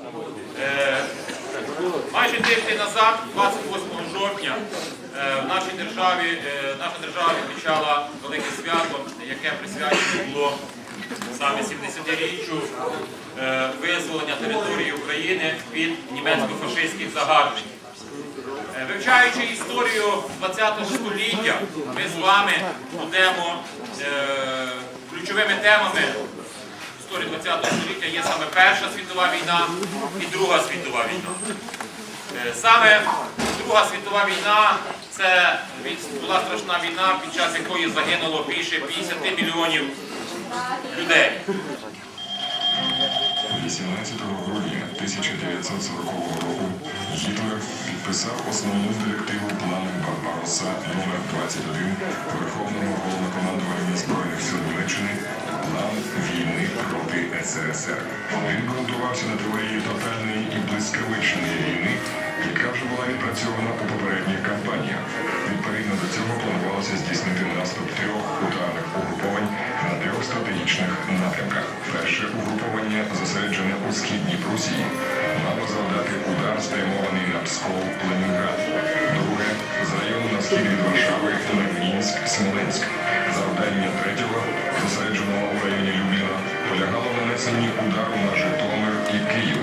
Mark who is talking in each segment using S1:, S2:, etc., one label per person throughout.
S1: Е, Майже тиждень назад, 28 жовтня, е, в нашій державі, е, наша держава відмічала велике свято, яке присвячено було саме 70-річчю е, визволення території України від німецько-фашистських загарбників. Вивчаючи історію ХХ століття, ми з вами будемо ключовими темами історії ХХ століття є саме Перша світова війна і Друга світова війна. Е, Саме Друга світова війна це була страшна війна, під час якої загинуло більше 50 мільйонів людей.
S2: 18 грудня 1940 року Гітлер підписав основну директиву плану Барбаросса номер 21 Верховного головнокомандування Збройних сил Німеччини план війни проти СРСР. Він ґрунтувався на теорії тотальної і блискавичної війни, яка вже була відпрацьована у попередніх кампаніях. Відповідно до цього планувалося здійснити наступ трьох ударних угруповань на трьох стратегічних напрямках. Перше угруповання зосереджене у східній Прусії, мало завдати удар спрямований на Псков, Ленінград. Друге з району на схід від Варшави на Мінськ, Смоленськ. Завдання третього, нанесенні удару на Житомир і Київ.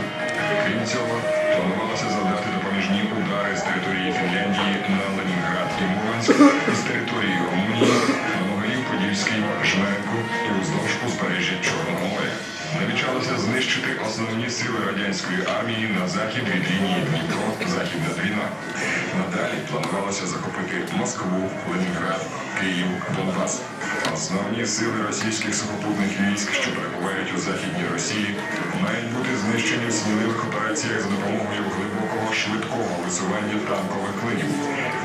S2: Крім цього, планувалося завдати допоміжні удари з території Фінляндії на Ленінград і Мурманськ, з території Румунії, на Могилів Подільський, Жмеренку і уздовж узбережжя Чорного моря. Намічалося знищити основні сили радянської армії на захід від лінії Дніпро, Західна Двіна. Надалі планувалося захопити Москву, Ленінград, Київ, Донбас. Основні сили російських сухопутних військ, що перебувають у Західній Росії, мають бути знищені в сміливих операціях за допомогою глибокого швидкого висування танкових клинів.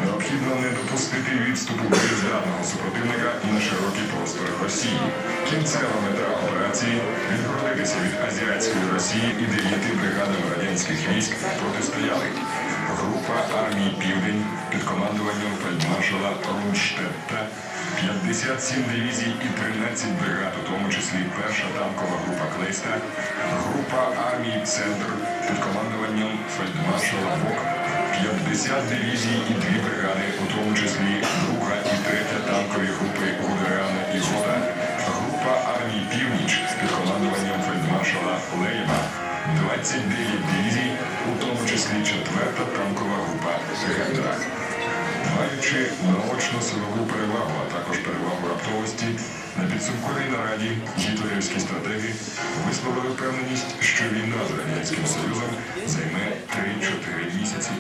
S2: Необхідно не допустити відступу боєздатного супротивника на широкі простори Росії. Кінцева мета операції відгородитися від азіатської Росії і дев'яти бригадами радянських військ протистояли. Група армій Південь під командуванням фельдмаршала Рунштетта 57 дивізій і 13 бригад, у тому числі перша танкова група Клейста, група армій Центр під командуванням фельдмаршала Вок, 50 дивізій і 2 бригади, у тому числі друга і третя танкові групи Гудериана і Года, група армій Північ під командуванням фельдмаршала Леєва, 29 дивізій, числі 4-та танкова група Гендера. Маючи наочну силову перевагу, а також перевагу раптовості, на підсумковій нараді гітлерівські стратеги висловили впевненість, що війна з Радянським Союзом займе 3-4 місяці.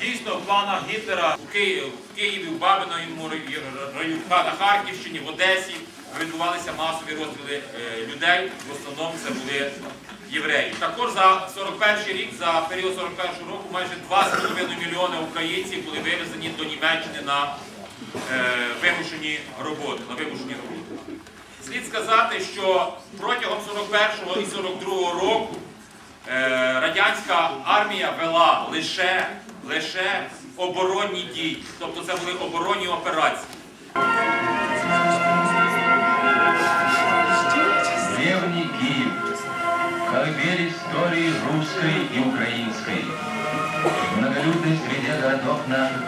S1: Дійсно, в планах Гітлера у Києві, в Києві, в Бабиновому районі, на Харківщині, в Одесі відбувалися масові розстріли е, людей. В основному це були євреї. Також за 41 рік, за період 41 року, майже 2,5 мільйони українців були вивезені до Німеччини на е, вимушені роботи. На вимушені роботи. Слід сказати, що протягом 41 і 42 року е, радянська армія вела лише, лише оборонні дії. Тобто це були оборонні операції.
S3: Древний Колыбель истории русской и украинской. В многолюдной среде городов наших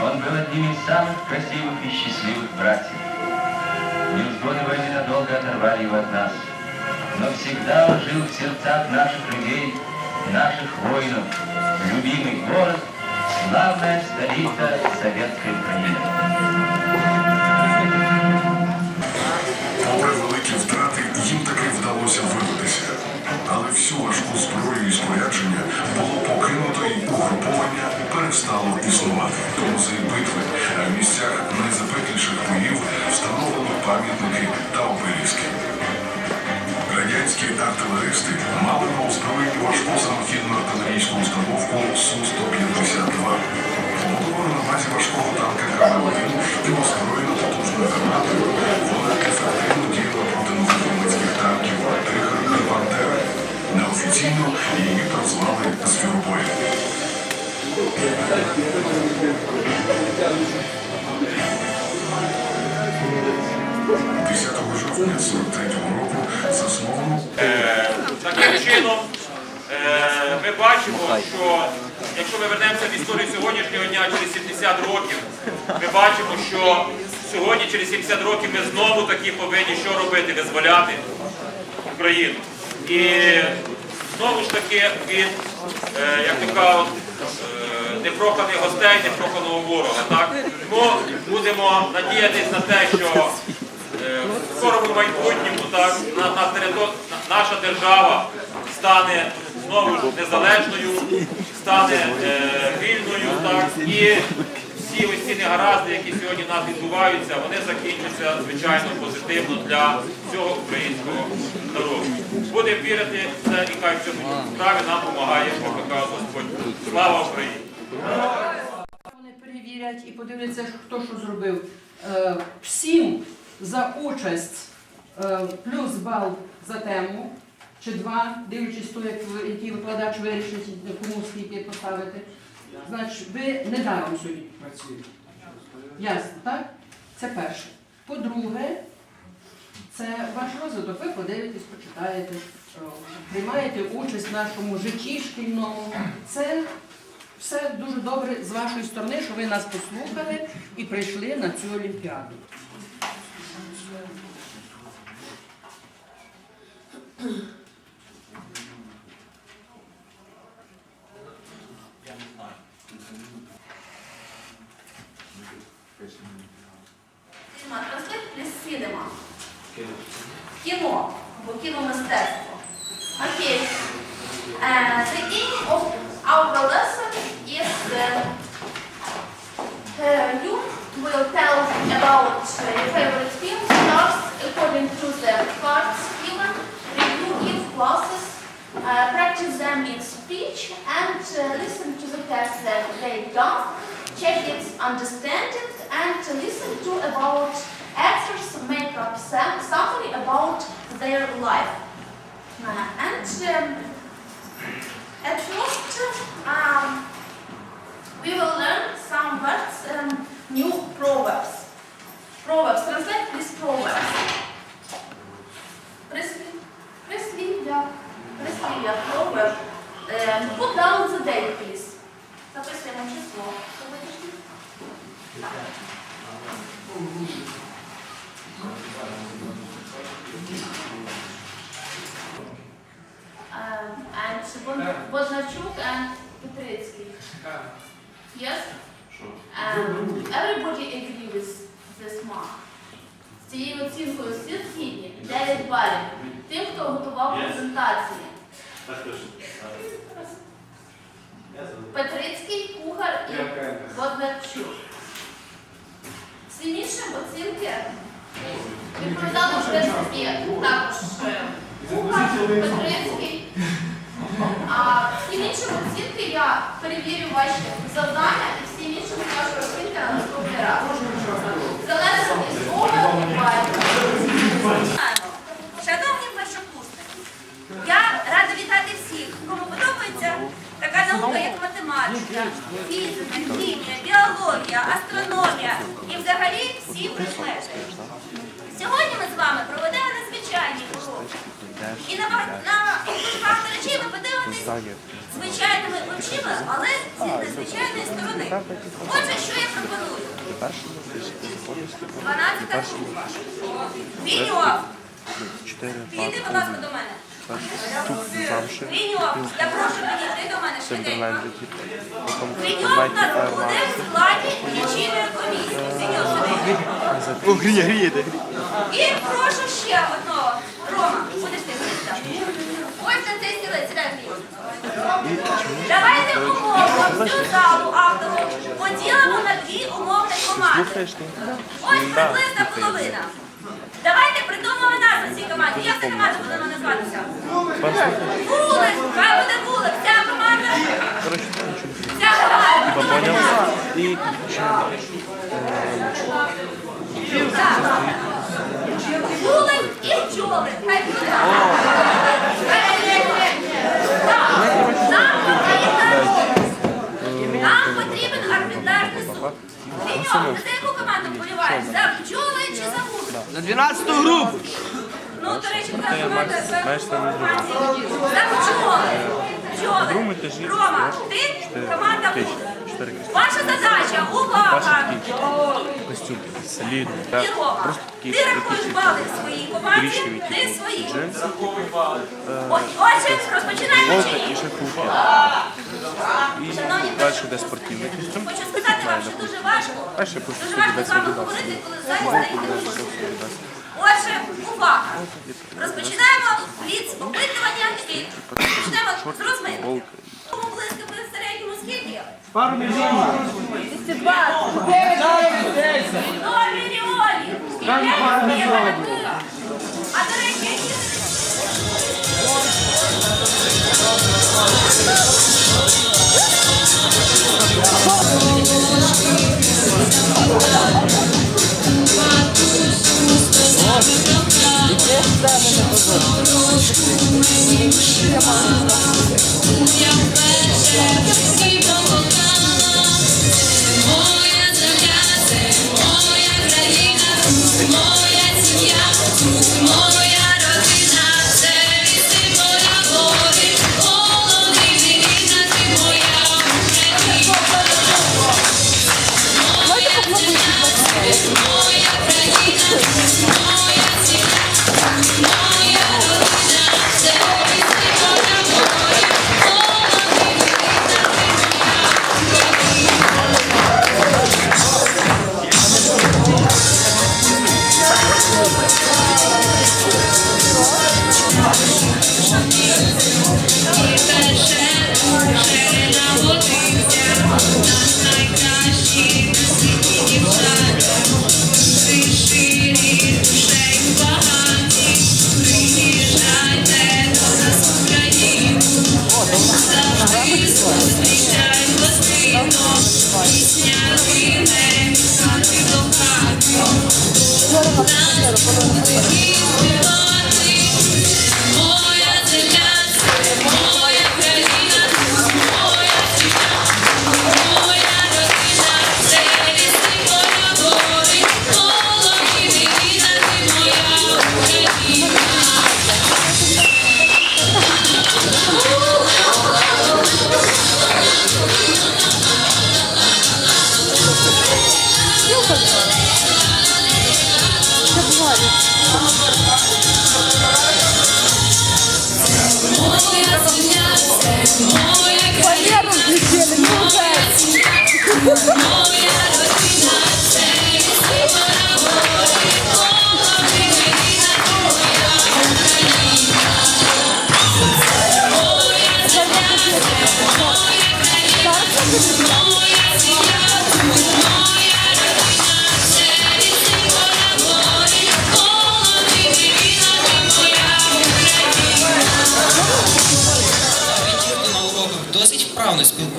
S3: он был одним из самых красивых и счастливых братьев. Невзгоды войны надолго оторвали его от нас, но всегда он жил в сердцах наших людей, наших воинов, любимый город, славная столица Советской Украины.
S2: Всю важку зброю і спорядження було покинуто і угруповання перестало існувати. Тому за битви в місцях найзапекліших боїв встановлено пам'ятники та обеліски. Радянські артилеристи мали на
S1: чином Е, Ми бачимо, що якщо ми вернемося в історію сьогоднішнього дня через 70 років, ми бачимо, що сьогодні, через 70 років, ми знову таки повинні що робити? Визволяти Україну. І знову ж таки від, е, як то кажуть, е, непроханих гостей, непроханого ворога. Так? Тому будемо надіятися на те, що в скорому майбутньому так, на, на- наша держава стане знову ж незалежною, стане е, вільною. Так, і всі ось ці негаразди, які сьогодні в нас відбуваються, вони закінчаться звичайно позитивно для всього українського народу. Будемо вірити в це і хай в цьому справі нам допомагає ПКК Господь. Слава Україні!
S4: Вони перевірять і подивляться, хто що зробив. Е, Всім за участь е, плюс бал за тему, чи два, дивлячись то, як який викладач вирішить, кому скільки поставити. Значить, ви не даром сьогодні працюєте. Ясно, так? Це перше. По-друге, це ваш розвиток. Ви подивитесь, почитаєте, приймаєте участь в нашому житті шкільному. Це все дуже добре з вашої сторони, що ви нас послухали і прийшли на цю олімпіаду.
S5: You will tell about uh, your favorite film stars according to the cards given, review if classes, uh, practice them in speech and uh, listen to the text that they done, check it, understand it, and listen to about actors make up some, something about their life. Uh, and um, at first, um, Boznachuk and Petritsky. Yes? Um, everybody agree with this mark. З цією оцінкою всі згідні 9 балів. Тим, хто готував презентації. Петрицький, Кухар і Бондарчук. Всім іншим оцінки відповідали в принципі також е, Кухар, Петрицький. А всім іншим оцінки я перевірю ваші завдання і всім іншим скажу оцінки на наступний раз. Залежно від того,
S6: Шановні першокурсники, я рада вітати всіх, кому подобається така наука, як математика, фізика, хімія, біологія, астрономія і взагалі всі предмети. Сьогодні ми з вами проведемо незвичайні уроки. І на, подивитесь звичайними очима, але з незвичайної сторони. Отже, що я пропоную? 12 група. Віньов, підійди, будь ласка, до мене. Віньов, я прошу підійти до мене швиденько. Віньов у нас буде в складі лічильної комісії. Віньов, швиденько. І прошу Давайте умовно всю залу автову поділимо на дві умовні команди. Ось приблизна половина. Давайте придумаємо назву цій команді. Як ця команда буде називатися? Вулик! Хай буде вулик! Ця команда! Ця команда!
S7: І.
S6: Вулик і бджоли! Хай буде за яку команду вболіваєш? За бджоли чи за вулик?
S7: на 12 групу.
S6: Ну, до речі, така команда за бджоли. бджоли. Рома, ти команда буде. Ваша задача, увага!
S7: Костюм солідний.
S6: Ти рахуєш бали своїй команді, ти свої. Ось, Отже, розпочинаємо чи ні?
S7: І далі йде спортивний костюм.
S6: Хочу сказати вам, що дуже важко.
S7: Ще просто
S6: Дуже важко з вами
S7: собі
S6: говорити, коли в залі стоїть мужчина. Отже, увага! Розпочинаємо бліц опитування і почнемо з розминки. Близько в середньому скільки? Пару мільйонів. Мільйонів. Уявляєте, А до речі, які
S8: Моя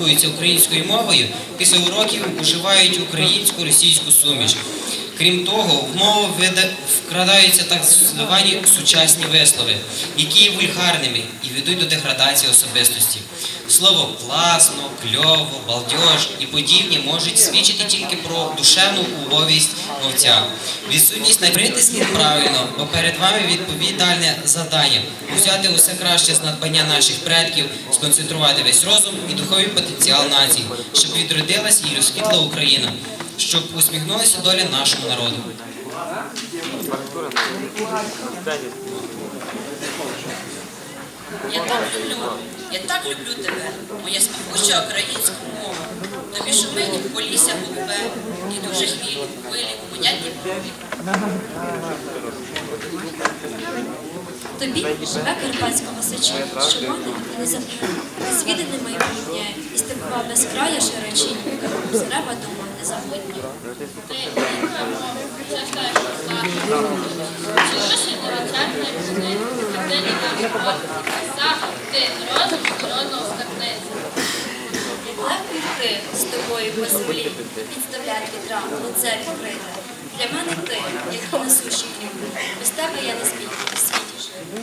S9: спілкуються українською мовою, після уроків уживають українську російську суміш. Крім того, в мову вкрадаються так звані сучасні вислови, які є вульгарними і ведуть до деградації особистості. Слово класно, кльово, балдеж і подібні можуть свідчити тільки про душевну убовість мовця. Відсутність наврити слід правильно, бо перед вами відповідальне завдання взяти усе краще з надбання наших предків, сконцентрувати весь розум і духовий потенціал нації, щоб відродилась і розквітла Україна, щоб усміхнулася доля нашому народу.
S10: Я так люблю, я так люблю тебе, моя співуча українська мова. Тобі шумить в полісся голубе, і дуже хвилі, хвилі, понятні брові.
S8: Тобі живе карпатська масича, мати і не забуде. Звідане майбутнє, і степова без края широчіння, зреба дома
S11: рідна мова, це теж слава. Чогось невичерпне ти розум народного скарбниця.
S8: Легко йти з тобою по землі, підставляти вітра, лице відкрите. Для мене ти, як несущий хліб, без тебе я не зміг у світі жити.